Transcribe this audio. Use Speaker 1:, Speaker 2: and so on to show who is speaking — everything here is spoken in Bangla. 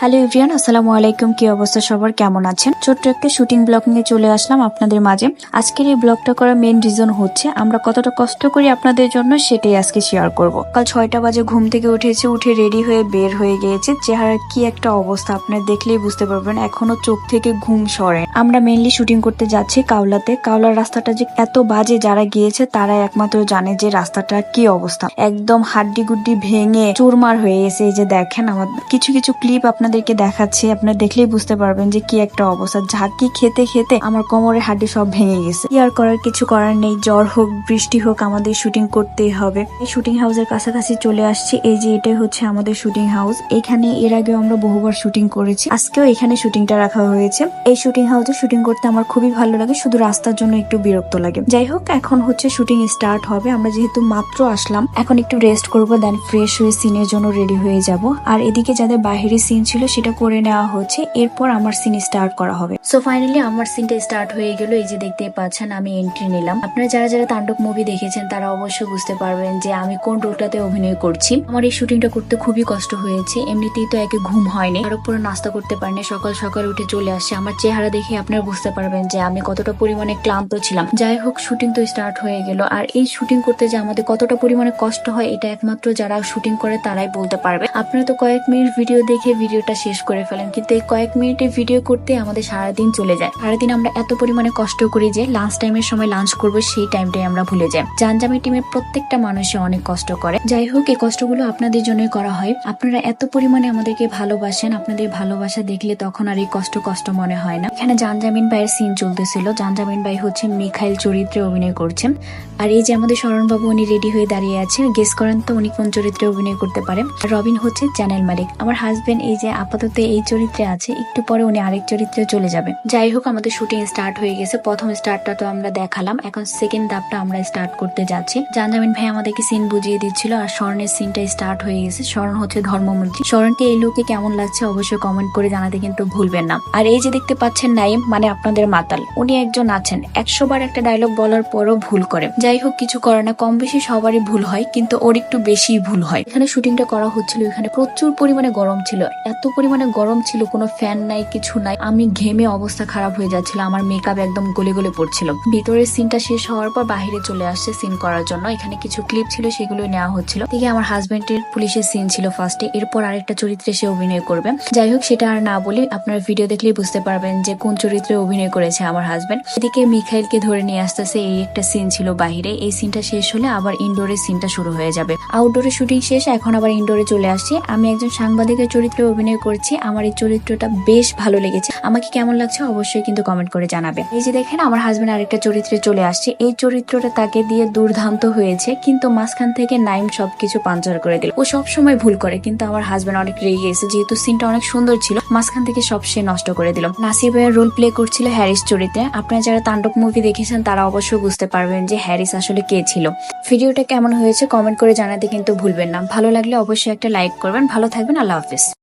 Speaker 1: হ্যালো এভরিয়ান আসসালামু আলাইকুম। কি অবস্থা সবার? কেমন আছেন? ছোট্ট একটা শুটিং ব্লগ নিয়ে চলে আসলাম আপনাদের মাঝে। আজকের এই ব্লগটা করার মেন রিজন হচ্ছে, আমরা কতটা কষ্ট করি আপনাদের জন্য সেটাই আজকে শেয়ার করব। কাল ছয়টা বাজে ঘুম থেকে উঠেছে, উঠে রেডি হয়ে বের হয়ে গিয়েছে। চেহারার কি একটা অবস্থা আপনার দেখলেই বুঝতে পারবেন, এখনও চোখ থেকে ঘুম সরে আমরা মেনলি শুটিং করতে যাচ্ছি কাউলাতে কাউলার রাস্তাটা যে এত বাজে যারা গিয়েছে তারা একমাত্র জানে যে রাস্তাটা কি অবস্থা। একদম হাড্ডি গুড্ডি ভেঙে চুরমার হয়ে গেছে। এই যে দেখেন, আমার কিছু কিছু ক্লিপ আপনাদেরকে দেখাচ্ছি, আপনারা দেখলেই বুঝতে পারবেন যে কি একটা অবস্থা। ঝাঁকি খেতে খেতে আমার কোমরের হাড্ডি সব ভেঙে গেছে। কি আর করার, কিছু করার নেই। জ্বর হোক, বৃষ্টি হোক, আমাদের শুটিং করতেই হবে। এই শুটিং হাউসের কাছাকাছি চলে আসছি। এই যে এটাই হচ্ছে আমাদের শুটিং হাউস। এখানে, এর আগেও আমরা বহুবার শুটিং করেছি। আজকেও এখানে শুটিংটা রাখা হয়েছে। এই শুটিং হাউসে শুটিং করতে আমার খুবই ভালো লাগে। শুধু রাস্তার জন্য একটু বিরক্ত লাগে। যাই হোক, এখন হচ্ছে শুটিং স্টার্ট হবে। আমরা যেহেতু মাত্র আসলাম, এখন একটু রেস্ট করব, দেন ফ্রেশ হয়ে সিনের জন্য রেডি হয়ে যাব। আর এদিকে যাদের বাহিরে সিন ছিল সেটা করে নেওয়া হচ্ছে। এরপর আমার সিন স্টার্ট করা হবে। সো ফাইনালি আমার সিনটা স্টার্ট হয়ে গেল। এই যে দেখতে পাচ্ছেন, আমি এন্ট্রি নিলাম। আপনারা যারা যারা তাণ্ডব মুভি দেখেছেন, তারা অবশ্যই বুঝতে পারবেন যে আমি কোন রোলটাতে অভিনয় করছি। আমার এই শুটিংটা করতে খুবই কষ্ট হয়েছে। এমনিতেই তো একে ঘুম হয়নি আর উপরে নাস্তা করতে পারিনি সকাল সকাল উঠে চলে আসছে। আমার চেহারা দেখে আপনারা বুঝতে পারবেন যে আমি কতটা পরিমাণে ক্লান্ত ছিলাম। যাই হোক শুটিং তো স্টার্ট হয়ে গেল। আর এই শুটিং করতে যে আমাদের কতটা পরিমাণে কষ্ট হয়, এটা একমাত্র যারা শুটিং করে, তারাই বলতে পারবে। আপনারা তো কয়েক মিনিট ভিডিও দেখে ভিডিওটা শেষ করে ফেলেন। কিন্তু এই কয়েক মিনিটে ভিডিও করতে আমাদের সারাদিন চলে যায়। সারাদিন আমরা এত পরিমাণে কষ্ট করি যে লাঞ্চ টাইমের সময় লাঞ্চ করব সেই টাইমটাই আমরা ভুলে যাই। জানজামি টিমের প্রত্যেকটা মানুষে অনেক কষ্ট করে। যাই হোক, এই কষ্টগুলো আপনাদের জন্যই করা হয়। আপনারা এত পরিমাণে আমাদেরকে ভালোবাসেন, আপনাদের ভালোবাসা দেখলে তখন আর এই কষ্ট কষ্ট মনে হয় না। এখানে জানজামিন ভাইয়ের সিন চলতেছিল। জানজামিন ভাই হচ্ছে মিখাইল চরিত্রে অভিনয় করছেন। আর এই যে আমাদের শরণবাবু উনি রেডি হয়ে দাঁড়িয়ে আছেন, গেস করেন তো উনি কোন চরিত্রে অভিনয় করতে পারেন। রবিন হচ্ছে চ্যানেল মালিক। আমার হাজবেন্ড এই যে আপাতত এই চরিত্রে আছে, একটু পরে উনি আরেক চরিত্রে চলে যাবে যাই হোক, আমাদের শুটিং স্টার্ট হয়ে গেছে। প্রথম স্টার্টটা তো আমরা দেখালাম, এখন সেকেন্ড ধাপটা আমরা স্টার্ট করতে যাচ্ছি। জানজামিন ভাই আমাদেরকে সিন বুঝিয়ে দিচ্ছিল, আর স্বর্ণের সিনটা স্টার্ট হয়ে গেছে। স্বর্ণ হচ্ছে ধর্মমন্ত্রী স্বর্ণকে এই লোকে কেমন লাগছে অবশ্যই কমেন্ট করে জানাতে কিন্তু ভুলবেন না। আর এই যে দেখতে পাচ্ছেন নাইম মানে আপনাদের মাতাল, উনি একজন আছেন। একশো বার একটা ডায়লগ বলার পরও ভুল করে। যাই হোক, কিছু করে না কম বেশি সবারই ভুল হয়, কিন্তু ওর একটু বেশি ভুল হয়। এখানে শুটিংটা করা হচ্ছিল, এখানে প্রচুর পরিমাণে গরম ছিল। এত পরিমাণে গরম ছিল, কোনো ফ্যান নাই, কিছু নাই। আমি ঘেমে অবস্থা খারাপ হয়ে যাচ্ছিল, আমার মেকআপ একদম গলে গলে পড়ছিল। ভিতরের সিনটা শেষ হওয়ার পর বাইরে চলে আসছে সিন করার জন্য। এখানে কিছু ক্লিপ ছিল সেগুলো নেওয়া হচ্ছিল। থেকে আমার হাজবেন্ডের পুলিশের সিন ছিল ফার্স্টে এরপর আরেকটা চরিত্রে সে অভিনয় করবে। যাই হোক, সেটা আর না বলি আপনার ভিডিও দেখলেই বুঝতে পারবেন যে কোন চরিত্রে অভিনয় করেছে আমার হাজবেন্ড এদিকে মিখাইলকে ধরে নিয়ে আসতেছে, এই একটা সিন ছিল বাহিরে। এই সিনটা শেষ হলে আবার ইনডোরের সিনটা শুরু হয়ে যাবে। আউটডোরে শুটিং শেষ, এখন আবার ইনডোরে চলে আসছি। আমি একজন সাংবাদিকের চরিত্রে অভিনয় করছি, আমার এই চরিত্রটা বেশ ভালো লেগেছে। আমাকে কেমন লাগছে অবশ্যই কিন্তু কমেন্ট করে জানাবে এই যে দেখেন, আমার হাজবেন্ড আরেকটা চরিত্রে চলে আসছে। এই চরিত্রটা তাকে দিয়ে দুর্দান্ত হয়েছে, কিন্তু মাঝখান থেকে নাইম সবকিছু পাঞ্চার করে দিল। ও সব সময় ভুল করে, কিন্তু আমার হাজবেন্ড অনেক রেগে গেছে। যেহেতু সিনটা অনেক সুন্দর ছিল, মাঝখান থেকে সব সে নষ্ট করে দিল। নাসির ভাইয়ের রোল প্লে করছিল হ্যারিস চরিত্রে। আপনারা যারা তাণ্ডব মুভি দেখেছেন, তারা অবশ্যই বুঝতে পারবেন যে হ্যারিস আসলে কে ছিল। ভিডিওটা কেমন হয়েছে কমেন্ট করে জানাতে কিন্তু ভুলবেন না। ভালো লাগলে অবশ্যই একটা লাইক করবেন। ভালো থাকবেন, আল্লাহ হাফিজ।